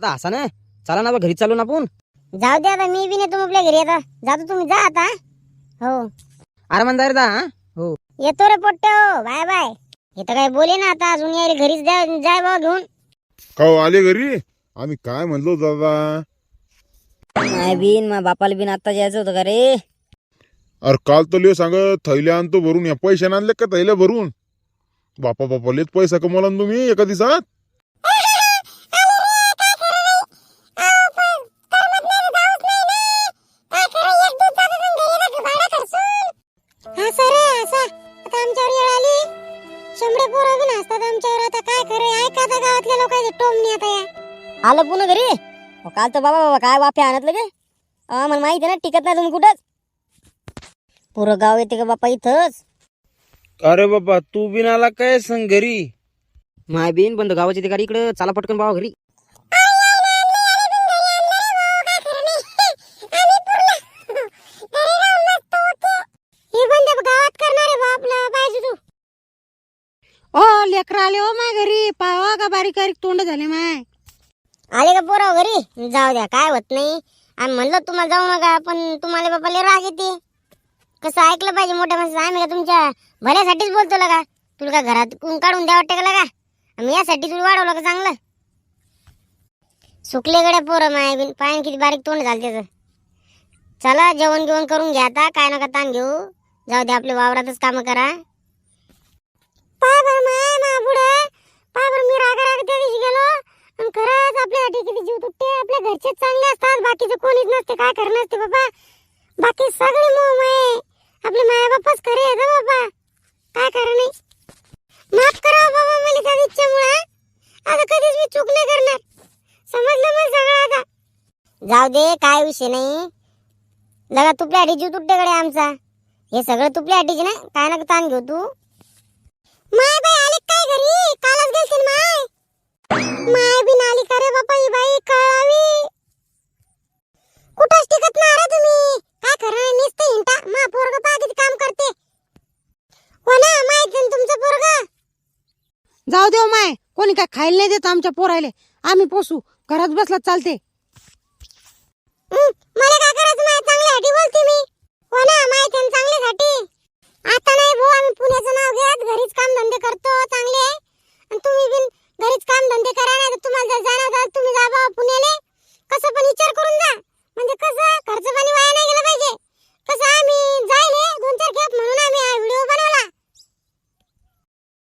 आता असा ना चला ना बा घरी चालू ना आपण. जाऊ दे आता मी बी नाही तुम आपल्या घरी आता. जातो तुम्ही जा आता. हो. अरे मंदार दा हा? हो. येतो रे पोट्टे हो. Bye bye. इथं काय बोले ना आता अजून यायला घरीच जा जाय बाबा घेऊन. का हो, आले घरी? आम्ही काय म्हणलो दादा? माय बिन मा बापाला बिन आता जायचं होतं का रे? अरे काल तर लिओ सांग थैल्या आणतो भरून. या पैसे आणले का थैल्या भरून? बापा बापा लेच पैसा कमवला ना तुम्ही एका दिवसात? शंभरे पोरं बी नसतात आमच्यावर. आता काय करे ऐका आता गावातल्या लोकांचे टोमणी आता या. आलं पुन्हा घरी? अहो, काल तर बाबा बाबा काय वाफे आणत लगे? अहो, मला माहिती आहे ना टिकत नाही तुम्ही कुठंच. पुरं गाव येते का बापा इथंच? अरे बाबा तू बिन आला काय संग घरी? माय बिन बंद गावाची ती गाडी इकडे चला पटकन बाबा घरी. लेकर आले हो माय घरी. पावा का बारीक बारीक तोंड झाले माय. आले का पोराव घरी? जाऊ द्या काय होत नाही. आम्ही म्हणलं तुम्हाला जाऊ नका पण तुम्हाला बापाले राग येते. कसं ऐकलं पाहिजे मोठ्या माणसं आम्ही का तुमच्या भल्यासाठीच बोलतो लगा. तुला का घरात काढून द्या वाटते का लगा? आम्ही यासाठी तुला वाढवलं का चांगलं? सुकले गड्या पोरं माय बिन. पायन किती बारीक तोंड झालं त्याचं. चला जेवण जेवण करून घ्या आता. काय नका ताण घेऊ. जाऊ द्या आपल्या वावरातच काम करा. पाय बरं माय. मा पुढे? पाय बरं मी राग राग त्या दिवशी गेलो. आणि खरंच आपल्यासाठी किती जीव तुटते. आपल्या घरचे चांगले असतात बाकीचे कोणीच नसते. काय करणार असते बाबा? बाकी सगळे मोम आहे. आपले माया बापाच खरे आहे हं बाबा. काय करा नाही. माफ करा हो बाबा मला त्या इच्छेमुळे. आता कधीच मी चूक नाही करणार. समजलं मग सगळं आता. जाऊ दे काय विषय नाही. लगा तुपल्या जीव तुटते कडे आमचा. हे सगळं तुपल्या तुपल्यासाठीच ना काय ना ताण घेऊ तू. माय बाई आले काय घरी कालच गेलते माय. माय बी नाली का रे बापा ही बाई कळावी. कुठंच टिकत रे तुम्ही. काय खरं नुसतं हिंटा मा पोरग किती काम करते. हो ना माहीत तुमचं पोरग? जाऊ देव माय कोणी काय खायला नाही देत आमच्या पोरायले. आम्ही पोसू घरात बसला चालते. मला